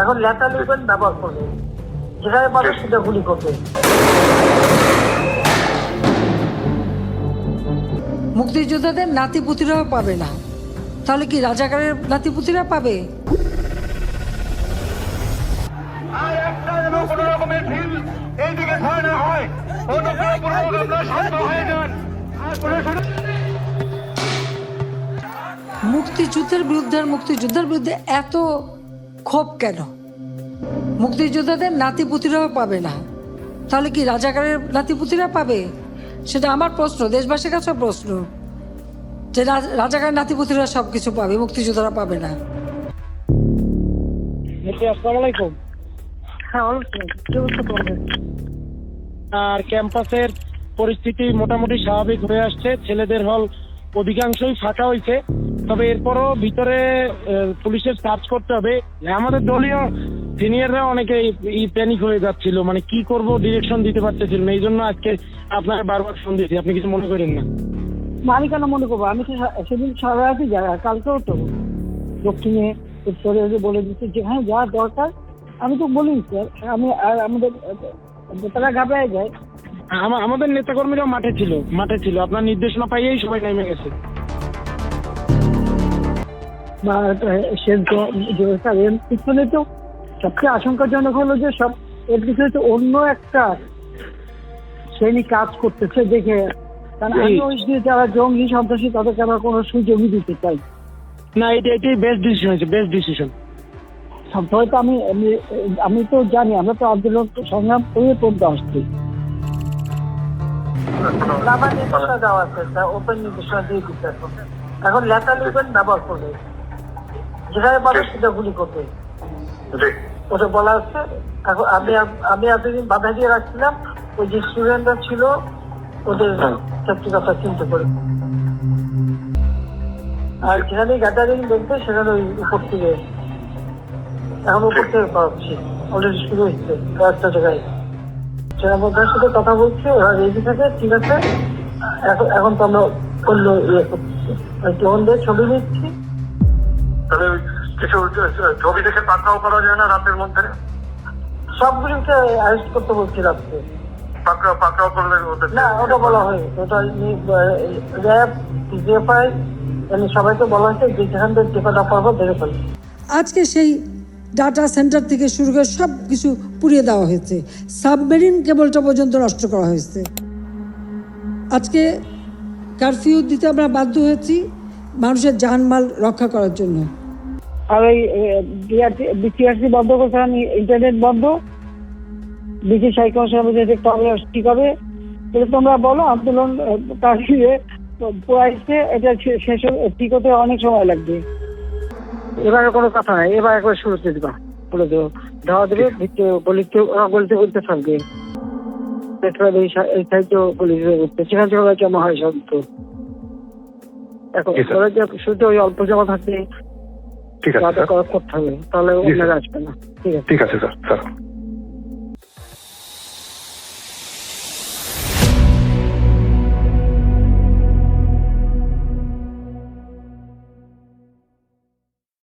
এখন লেটার লিখবেন ব্যবহার করবে যেখানে পাবে সেটা গুলি করবে। মুক্তিযোদ্ধাদের নাতিপুতিরাও পাবে না। তাহলে কি রাজাকারের নাতিপুতিরা পাবে? আর একটা যেন কোন রকমের ঢিল এইদিকে ছয় না হয় অনুগ্রহপূর্বক আপনারা শান্ত হয়ে যান। আর প্রশাসনের মুক্তিযুদ্ধের বিরুদ্ধে আর মুক্তিযোদ্ধার বিরুদ্ধে এত ক্ষোভ কেন? মুক্তিযোদ্ধাদের নাতিপুতিরাও পাবে না। তাহলে কি রাজাকারের নাতিপুতিরা পাবে? সেটা আমার প্রশ্ন দেশবাসীর কাছে প্রশ্ন। যে রাজ- রাজাকারের নাতিপুতিরা সব কিছু পাবে মুক্তিযোদ্ধারা পাবে না। আসসালামু আলাইকুম। হ্যাঁ আর ক্যাম্পাসের পরিস্থিতি মোটামুটি স্বাভাবিক হয়ে আসছে। ছেলেদের হল অধিকাংশই ফাঁকা হয়েছে তবে এরপরও ভিতরে পুলিশের সার্চ করতে হবে। আমাদের দলীয় সিনিয়ররা অনেকে প্যানিক হয়ে যাচ্ছিল। মানে কি করব ডিরেকশন দিতে পারতেছিল না। এই জন্য আজকে আপনাকে বারবার ফোন দিয়েছি। আপনি কিছু মনে করেন না। আমি কেন মনে করব? আমি তো সেদিন সারা রাতই যাই আর কালকেও তো দক্ষিণে উত্তরে যে বলে দিচ্ছি যেখানে যা দরকার। আমি তো বলি স্যার। আমি আর আমাদের তারা ঘাবড়ায় যায়। আমা- আমাদের নেতাকর্মীরাও মাঠে ছিল। মাঠে ছিল। আপনার নির্দেশনা পাইয়েই সবাই নেমে গেছে। বা সে জ- যে- স্যার, এর পিছনে তো সবচেয়ে আশঙ্কাজনক হলো যে সব এর পিছনে তো অন্য একটা শ্রেণি কাজ করতেছে দেখে। কারণ আমি ওই যে যারা জঙ্গি সন্ত্রাসী তাদেরকে আমরা কোনো সুযোগই দিতে চাই না। এটা এটাই বেস্ট ডিসিশন হয়েছে বেস্ট ডিসিশন সবসময় তো আমি আমি- তো জানি আমরা তো আন্দোলন সংগ্রাম করে পড়তে আসছি। আমার নির্দেশনা দেওয়া আছে ওপেন নির্দেশনা দিয়ে দিতে এখন এখন লেটার লিখবেন ব্যবহার করবে যেখানে পাবে সেটা গুলি করবে। ওটা বলা হচ্ছে এখন আমি আমি এতদিন বাধা দিয়ে রাখছিলাম ওই যে স্টুডেন্টরা ছিল ওদের সেফটি কথা চিন্তা করে। আর যেখানে গ্যাদারিং দেখবে সেখানে ওই উপর থেকে এখন উপর থেকে পাচ্ছি অলরেডি শুরু হচ্ছে কয়েকটা জায়গায়। সেনাপ্রধানের সাথে কথা বলছি ওরা রেডি থাকে ঠিক আছে। এখন তো আমরা অন্য ইয়ে করছি। ওই ড্রোনদের ছবি নিচ্ছি। তাহলে কিছু ছবি দেখে পাকড়াও করা যায় না রাতের মধ্যে? সবগুলিকে অ্যারেস্ট করতে বলছি রাত্রে। পাকড়াও পাকড়াও করলে না ওটা বলা হয়নি। ওটা র্যাব জিএফআই মানে সবাইকে বলা হয়েছে যে যেখান থেকে টেপা না পারব দেখে ফেলবে আজকে সেই ডাটা সেন্টার থেকে শুরু করে সব কিছু পুড়িয়ে দেওয়া হয়েছে। সাবমেরিন কেবলটা পর্যন্ত নষ্ট করা হয়েছে। আজকে কারফিউ দিতে আমরা বাধ্য হয়েছি। মানুষের জানমাল রক্ষা করার জন্য। আর ওই বিসিআরসি বন্ধ করতে আমি ইন্টারনেট বন্ধ। বিসি সাইকন সাহেব দেখতে হবে ঠিক হবে এটা তোমরা বলো আন্দোলন কাশিয়ে পোয়াইছে এটা শেষ ঠিক হতে অনেক সময় লাগবে। এবারে কোনো কথা নাই এবার একবার শুরুতে দিবা বলে দেবো। দেওয়া দেবে ভিতরে বলিতে ওরা বলতে বলতে থাকবে। পেট্রোল এই সাইডে পুলিশ করতে সেখান থেকে জমা হয় সব তো এখন জি, যে শুধু ওই অল্প জমা থাকবে ঠিক আছে করতে হবে তাহলে জি, আসবে না। ঠিক আছে। ঠিক আছে স্যার। স্যার।